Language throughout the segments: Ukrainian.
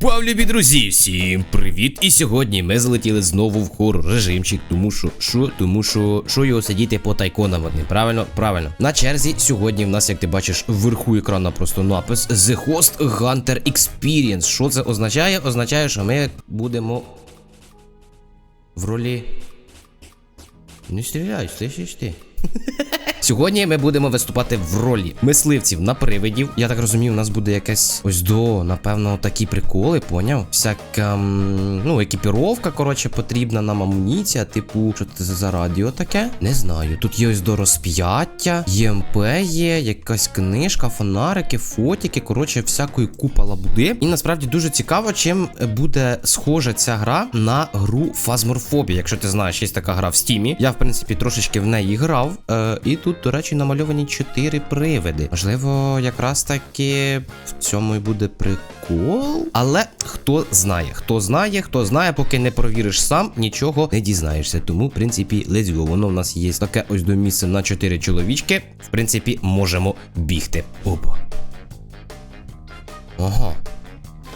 Упав, любі друзі, всім привіт! І сьогодні ми залетіли знову в хоррор режимчик, тому що що, тому що що його сидіти по тайконам одним. Правильно, правильно. На черзі сьогодні в нас, як ти бачиш, вверху екрана просто напис The Host Hunter Experience. Що це означає? Означає, що ми будемо в ролі. Не стріляй, слышиш ти? Сьогодні ми будемо виступати в ролі мисливців на привидів. Я так розумію, у нас буде якесь ось до, напевно, такі приколи, поняв? Всяка ну, екіпіровка, коротше, потрібна нам амуніція, типу, що це за радіо таке? Не знаю. Тут є ось до розп'яття, ЄМП є, якась книжка, фонарики, фотики, коротше, всякої купа лабуди. І насправді дуже цікаво, чим буде схожа ця гра на гру Фазморфобія. Якщо ти знаєш, є така гра в стімі. Я, в принципі, трошечки в неї грав. Е, і тут, до речі, намальовані чотири привиди. Можливо, якраз таки в цьому і буде прикол. Але хто знає, хто знає, хто знає, поки не провіриш сам, нічого не дізнаєшся. Тому, в принципі, go. Воно в нас є таке ось до місця на чотири чоловічки. В принципі, можемо бігти. Опа. Ага.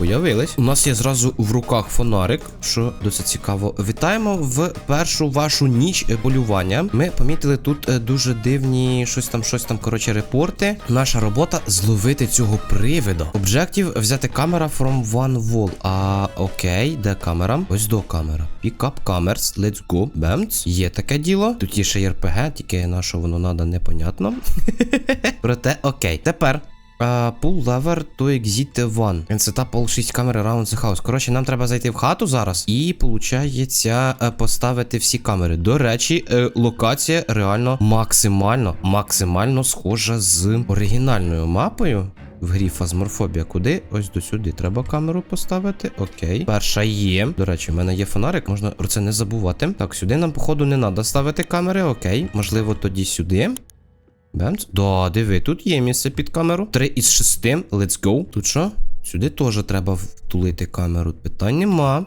Появились. У нас є зразу в руках фонарик, що досить цікаво. Вітаємо в першу вашу ніч полювання. Ми помітили тут е, дуже дивні щось там, щось там, коротше, репорти. Наша робота зловити цього привида. Об'єктив взяти камера from one wall. А окей, де камера? Ось до камера. Pick up cameras, let's go. Бемц. Є таке діло. Тут є ще РПГ, тільки на що воно надо, непонятно. Проте, окей. Тепер. Pull lever to exit one. And set all 6 камер around the house. Коротше, нам треба зайти в хату зараз і, получається, е, поставити всі камери. До речі, е, локація реально максимально, максимально схожа з оригінальною мапою. В грі Фазморфобія. Куди? Ось до сюди. Треба камеру поставити. Окей. Перша є. До речі, в мене є фонарик, можна про це не забувати. Так, сюди нам, походу, не треба ставити камери. Окей. Можливо, тоді сюди. Бемц. Да, диви, тут є місце під камеру. Три із шести. Let's go. Тут що? Сюди теж треба втулити камеру. Питань нема.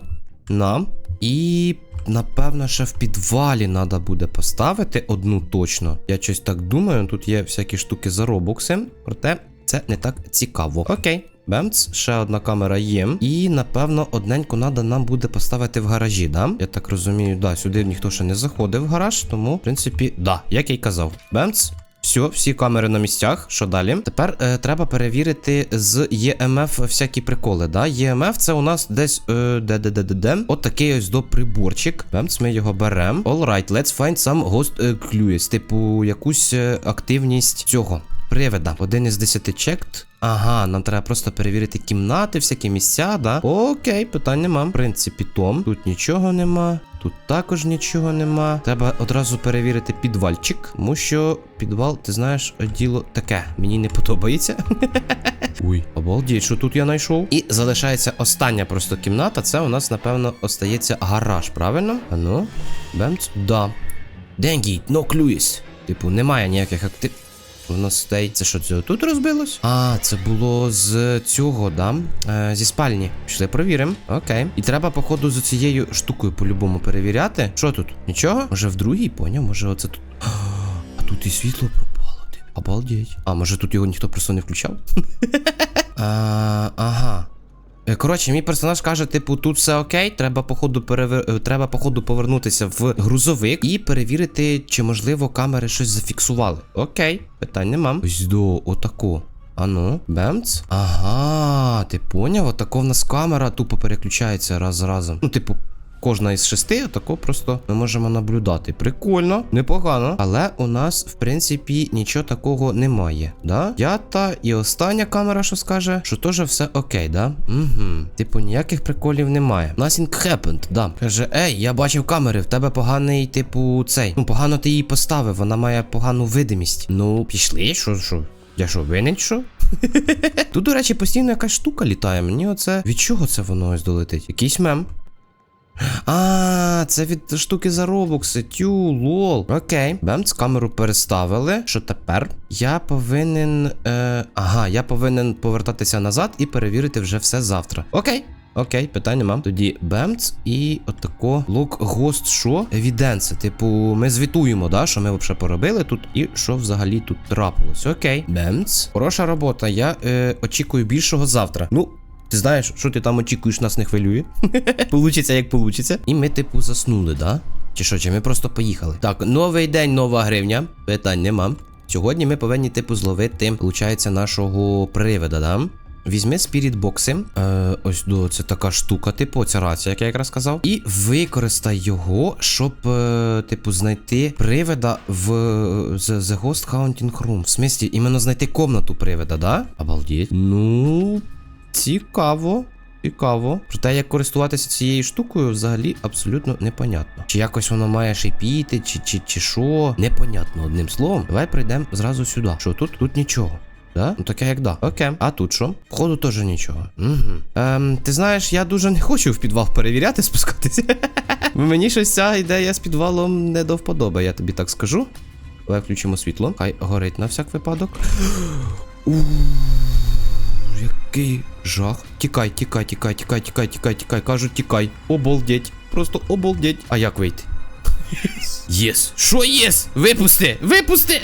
Нам. І. Напевно, ще в підвалі треба буде поставити одну точно. Я щось так думаю. Тут є всякі штуки за робокси. Проте це не так цікаво. Окей. Бемц, ще одна камера є. І, напевно, одненьку треба нам буде поставити в гаражі, да? Я так розумію, да, сюди ніхто ще не заходив в гараж, тому, в принципі, да, як я й казав. Бемц. Все, всі камери на місцях. Що далі? Тепер е, треба перевірити з ЄМФ всякі приколи. да? ЄМФ це у нас десь е, де де де де де От такий ось до приборчик. Бемц, ми його беремо. Alright, let's find some ghost е, clues. Типу, якусь е, активність цього. Привида. Один із десяти чект. Ага, нам треба просто перевірити кімнати, всякі місця, да? Окей, питань нема. В принципі, Том. Тут нічого нема. Тут також нічого нема. Треба одразу перевірити підвальчик, тому що підвал, ти знаєш, діло таке. Мені не подобається. Ой, обалдіть, що тут я знайшов. І залишається остання просто кімната. Це у нас, напевно, остається гараж, правильно? А ну, бемц. Да. Денгі, no clues. Типу, немає ніяких актив. Воно стоїть. Це що це тут розбилось? А, це було з цього, да? Е, зі спальні. Пішли, провіримо. Окей. І треба, походу, з цією штукою по-любому перевіряти. Що тут? Нічого? Може в другій, поняв? Може, оце тут. А тут і світло пропало. Обалдіть. Обалдеть. А може тут його ніхто просто не включав? а, ага. Е, Коротше, мій персонаж каже, типу, тут все окей, треба походу перевер... е, треба походу повернутися в грузовик і перевірити, чи можливо камери щось зафіксували. Окей, питань нема. Ось до отаку. Ану, бемц. Ага, ти поняв? Отако в нас камера тупо переключається раз за разом. Ну, типу, кожна із шести, отако просто ми можемо наблюдати. Прикольно, непогано. Але у нас, в принципі, нічого такого немає. Да? П'ята і остання камера, що скаже, що теж все окей, да? Угу. Типу, ніяких приколів немає. Nothing happened, да. Каже, ей, я бачив камери, в тебе поганий, типу, цей. Ну, погано ти її поставив, вона має погану видимість. Ну, пішли, що, що? Я що, винен, що? Тут, до речі, постійно якась штука літає. Мені оце. Від чого це воно ось долетить? Якийсь мем. А, це від штуки за робокси. Тю, лол. Окей. Бемц, камеру переставили. Що тепер? Я повинен. Е, ага, я повинен повертатися назад і перевірити вже все завтра. Окей. Окей, питань нема. Тоді бемц і отако лок гост що? Евіденси. Типу, ми звітуємо, да, що ми взагалі поробили тут і що взагалі тут трапилось. Окей. Бемц. Хороша робота. Я е, очікую більшого завтра. Ну, Ти знаєш, що ти там очікуєш, нас не хвилює. Получиться як получиться. І ми, типу, заснули, да? Чи що, чи ми просто поїхали? Так, новий день, нова гривня. Питань нема. Сьогодні ми повинні, типу, зловити, виходить, нашого привида, да? Візьми спірітбокси. Е, ось до це така штука, типу, ця рація, як я якраз сказав. І використай його, щоб, е, типу, знайти привида в The, The Ghost Haunting Room. В смислі, іменно знайти комнату привида, да? Обалдеть. Ну, цікаво. Цікаво. Проте, як користуватися цією штукою, взагалі абсолютно непонятно. Чи якось воно має шипіти, чи чи, чи що. Непонятно, одним словом. Давай прийдемо зразу сюди. Що тут? Тут нічого. Да? Ну таке як да. Окей. А тут що? Входу теж нічого. Угу. Ем, ти знаєш, я дуже не хочу в підвал перевіряти, спускатися. Мені щось ця ідея з підвалом не до вподоби, я тобі так скажу. Давай включимо світло. Хай горить на всяк випадок. Який жах. Тікай, тікай, тікай, тікай, тікай, тікай, тікай. Кажуть, тікай. Обалдеть. Просто обалдеть. А як вийти? Єс. Що єс? Випусти! Випусти!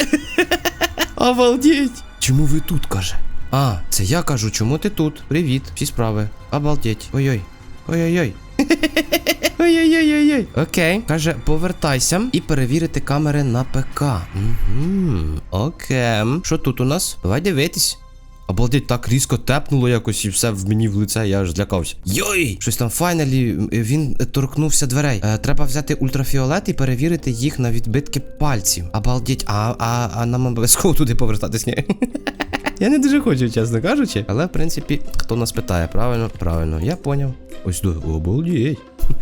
Обалдеть! Чому ви тут, каже? А, це я кажу, чому ти тут? Привіт, всі справи. Обалдеть. Ой-ой. Ой-ой-ой. Ой-ой-ой-ой. Окей. Каже, повертайся і перевірити камери на ПК. Угу. Окей. Що тут у нас? Давай дивитись. Обалдеть, так різко тепнуло якось і все в мені в лице, я аж злякався. Йой! Щось там файналі, він е, торкнувся дверей. Е, треба взяти ультрафіолет і перевірити їх на відбитки пальців. Обалдеть, а, а, а нам обов'язково туди повертатись, ні? Я не дуже хочу, чесно кажучи. Але, в принципі, хто нас питає, правильно? Правильно, я поняв. Ось до обалдеть.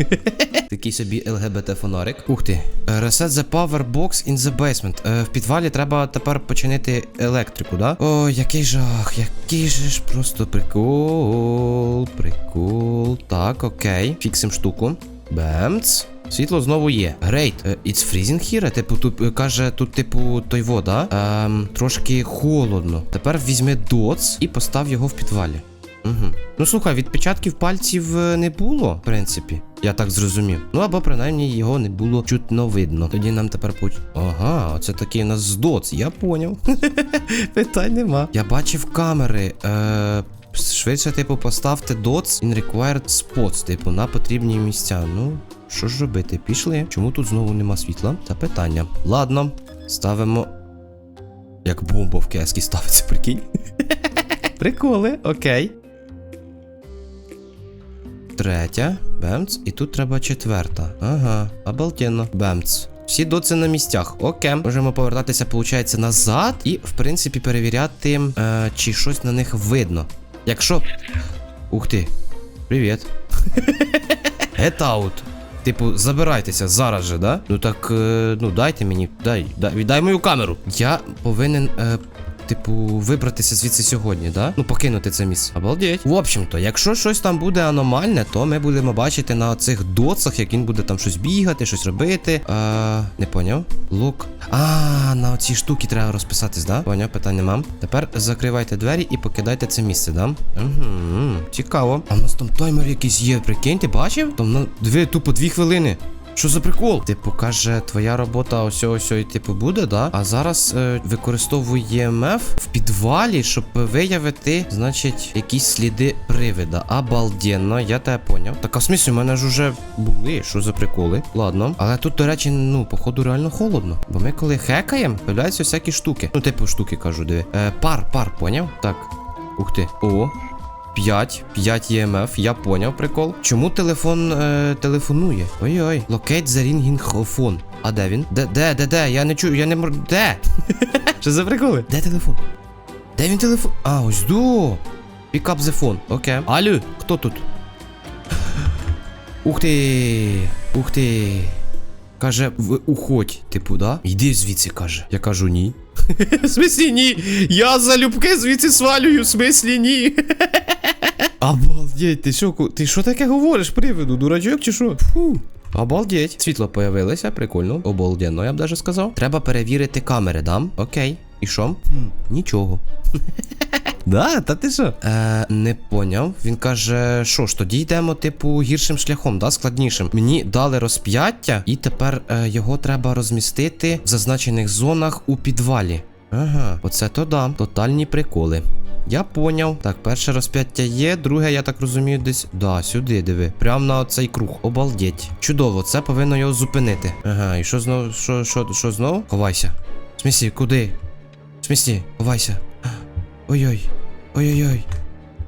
Такий собі ЛГБТ-фонарик. Ух ти. Reset the power box in the basement. Е, В підвалі треба тепер починити електрику, да? О, який жах, який же ж просто прикол. Прикол. Так, окей. Фіксим штуку. Бемц. Світло знову є. Грейт. Е, It's freezing here. Типу, тут е, каже, тут, типу, той вода. Ем, трошки холодно. Тепер візьми доц і постав його в підвалі. Угу. Ну слухай, відпечатків пальців е, не було, в принципі. Я так зрозумів. Ну або принаймні його не було чутно видно. Тоді нам тепер поч... Ага, оце такий у нас здоц, я поняв. Питань нема. Я бачив камери. Е... Швидше, типу, поставте dots in required spots, типу, на потрібні місця. Ну, що ж робити? Пішли. Чому тут знову нема світла? Це питання. Ладно, ставимо. Як бомба в кески ставиться, прикинь. Приколи, окей. Третя. Бемц. І тут треба четверта. Ага, обалденно. Бемц. Всі доци на місцях. Окей. Можемо повертатися, виходить, назад. І, в принципі, перевіряти, е, чи щось на них видно. Якщо. Ух ти. Привіт. Get out. Типу, забирайтеся зараз же, да? Ну так, е, ну дайте мені, дай, дай, віддай мою камеру. Я повинен, е, типу, вибратися звідси сьогодні, да? Ну, покинути це місце. Обалдеть. В общем-то, якщо щось там буде аномальне, то ми будемо бачити на цих доцах, як він буде там щось бігати, щось робити. Е, не поняв. Лук. А, на оці штуки треба розписатись, да? Поняв, питань нема. Тепер закривайте двері і покидайте це місце, да? Угу, цікаво. А в нас там таймер якийсь є, прикинь, ти бачив? Там на дві, тупо дві хвилини. Що за прикол? Типу, каже, твоя робота ось ось і типу буде, да? А зараз е, використовує МФ в підвалі, щоб виявити, значить, якісь сліди привида. Обалденно, я тебе поняв. Так, а в смислі, у мене ж уже були. Що за приколи? Ладно. Але тут, до речі, ну, походу, реально холодно. Бо ми коли хекаємо, появляються всякі штуки. Ну, типу, штуки кажу, диви. Е, пар, пар, поняв? Так. Ух ти. О. 5, 5 EMF, я поняв прикол. Чому телефон е, телефонує? Ой-ой. The ringing phone. А де він? Де, де, де, де? Я не чую, я не мор... Де? Що за приколи? Де телефон? Де він телефон? А, ось до. Up the phone. Окей. Алло, хто тут? Ух ти. Ух ти. Каже, уходь, типу, да? Йди звідси, каже. Я кажу ні. В смислі ні. Я залюбки звідси свалюю, в смислі ні. Обалдеть, ти що, ти що таке говориш, привиду, дурачок чи що? Фу. Обалдеть. Світло появилося, прикольно. Обалденно, я б даже сказав. Треба перевірити камери, дам? Окей. І що? Нічого. Да, та ти що? Е, не поняв. Він каже, що ж, тоді йдемо, типу, гіршим шляхом, да, складнішим. Мені дали розп'яття, і тепер е, його треба розмістити в зазначених зонах у підвалі. Ага, оце то да. Тотальні приколи. Я поняв. Так, перше розп'яття є, друге, я так розумію, десь. Да, сюди диви. Прямо на оцей круг. Обалдеть. Чудово, це повинно його зупинити. Ага, і що знову? Що, що, що знову? Ховайся. Смісі, куди? Смісі, ховайся. Ой-ой. Ой-ой-ой.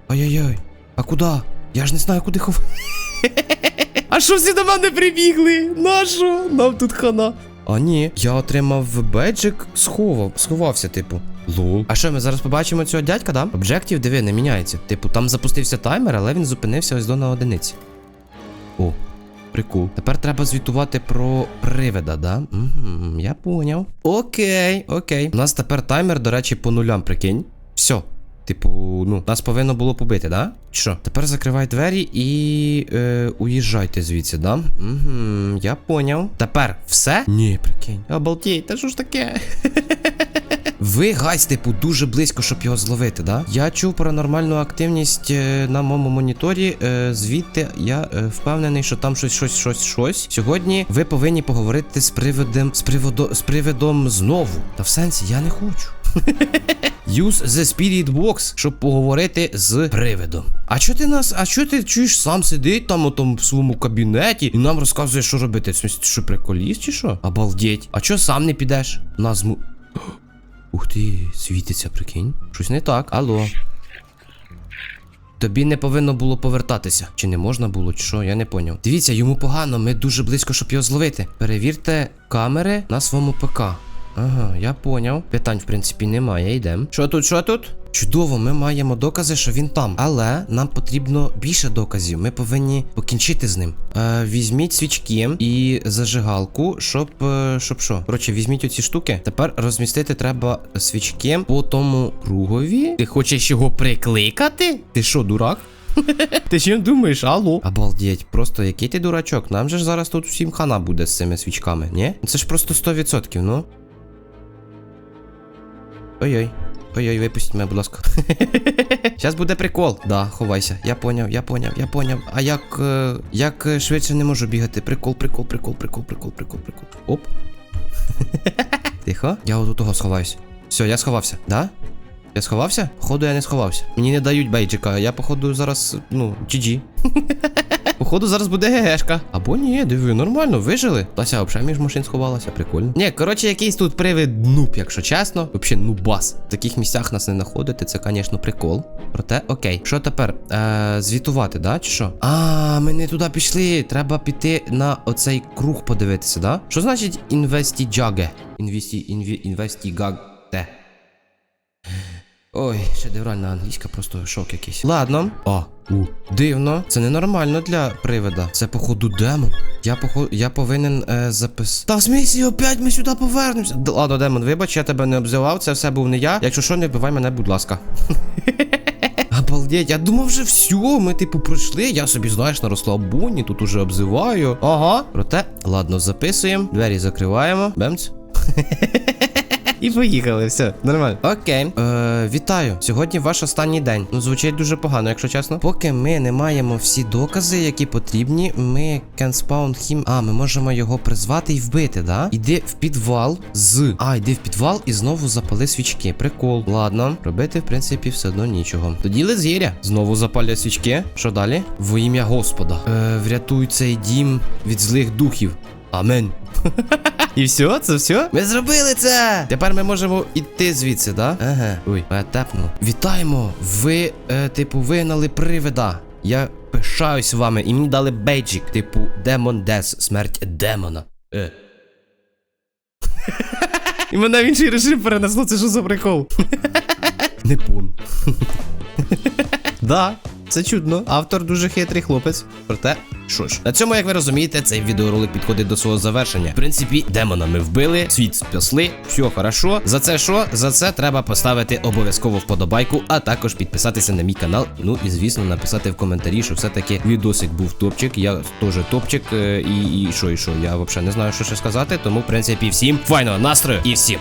Ой-ой-ой. А куди? Я ж не знаю, куди хов. А що всі до мене прибігли? Нащо? Нам тут хана. А ні, я отримав беджик, сховав, сховався, типу. Лол. А що, ми зараз побачимо цього дядька, да? Обжектів, диви, не міняється. Типу, там запустився таймер, але він зупинився ось до на одиниці. О, прикол. Тепер треба звітувати про привида, да? Угу, я поняв. Окей, окей. У нас тепер таймер, до речі, по нулям, прикинь. Все. Типу, ну, нас повинно було побити, да? Що? Тепер закривай двері і е, уїжджайте звідси, да? Угу, я поняв. Тепер все? Ні, прикинь. Обалдіть, та що ж таке? Ви гайс, типу, дуже близько, щоб його зловити, да? Я чув про нормальну активність е, на моєму моніторі. Е, звідти я е, впевнений, що там щось, щось, щось, щось. Сьогодні ви повинні поговорити з привидом, з приводом, з привидом знову. Та в сенсі, я не хочу. Use the Spirit Box, щоб поговорити з привидом. А чо ти нас, а чо ти чуєш, сам сидить там у тому в своєму кабінеті і нам розказує, що робити? Що приколіст чи що? Обалдеть. А чо сам не підеш? Нас му. Ух ти, світиться, прикинь. Щось не так. Алло. Тобі не повинно було повертатися. Чи не можна було, чи що, я не поняв. Дивіться, йому погано, ми дуже близько, щоб його зловити. Перевірте камери на своєму ПК. Ага, я поняв. Питань, в принципі, немає. Йдемо. Що тут, що тут? Чудово, ми маємо докази, що він там. Але нам потрібно більше доказів. Ми повинні покінчити з ним. Е, візьміть свічки і зажигалку, щоб. Е, щоб що? Коротше, візьміть оці штуки. Тепер розмістити треба свічки по тому кругові. Ти хочеш його прикликати? Ти що, дурак? Ти чим думаєш, алло? Обалдеть, просто який ти дурачок. Нам же ж зараз тут всім хана буде з цими свічками, ні? Це ж просто 100%, ну. Ой-ой. Ой-ой, випустіть мене, будь ласка. Зараз буде прикол. Да, ховайся. Я поняв, я поняв, я поняв. А як. е, як е, швидше не можу бігати? Прикол, прикол, прикол, прикол, прикол, прикол, прикол. Оп. Тихо. Я от у того сховаюсь. Все, я сховався, да? Я сховався? Походу, я не сховався. Мені не дають бейджика, я, походу, зараз, ну, GG. Походу, зараз буде ГГшка. Або ні, диви, нормально, вижили. Тася взагалі між машин сховалася, прикольно. Ні, коротше, якийсь тут привид нуб, якщо чесно. Вообще нубас. В таких місцях нас не знаходити, це, звісно, прикол. Проте, окей. Що тепер? Е, звітувати, да? Чи що? А, ми не туди пішли. Треба піти на оцей круг подивитися, да? Що значить інвестіджаге? Інвесті, інві, інвестігагте. Ой, шедевральна англійська, просто шок якийсь. Ладно. А, у. Дивно. Це ненормально для привида. Це, походу, демон. Я походу, я повинен е, запис. Та в смісі, опять ми сюди повернемося. Д- Ладно, демон, вибач, я тебе не обзивав, це все був не я. Якщо що, не вбивай мене, будь ласка. Обалдеть, я думав вже все, ми типу пройшли, я собі, знаєш, на розслабоні, тут уже обзиваю. Ага. Проте, ладно, записуємо, двері закриваємо. Бемц. І поїхали, все, нормально. Окей. Е, вітаю. Сьогодні ваш останній день. Ну, звучить дуже погано, якщо чесно. Поки ми не маємо всі докази, які потрібні, ми can spawn him. А, ми можемо його призвати і вбити, да? Іди в підвал з. А, йди в підвал і знову запали свічки. Прикол. Ладно, робити, в принципі, все одно нічого. Тоді лезгіря. Знову запалять свічки. Що далі? Во ім'я Господа. Е, врятуй цей дім від злих духів. Амен. І все, це все? Ми зробили це! Тепер ми можемо йти звідси, да? Ага. Ой, я тепну. Вітаємо! Ви, е, типу, вигнали привида. Я пишаюсь вами, і мені дали бейджик, типу, Демон Дес, смерть демона. Е. І мене в інший режим перенесло, це що за прикол? Не пун. Да, це чудно. Автор дуже хитрий хлопець. Проте, що ж, на цьому, як ви розумієте, цей відеоролик підходить до свого завершення. В принципі, демона ми вбили, світ спасли, все хорошо. За це що? За це треба поставити обов'язково вподобайку, а також підписатися на мій канал. Ну і звісно, написати в коментарі, що все-таки відосик був топчик. Я теж топчик. е, І, і що, і що? Я взагалі не знаю, що ще сказати. Тому, в принципі, всім файного настрою і всім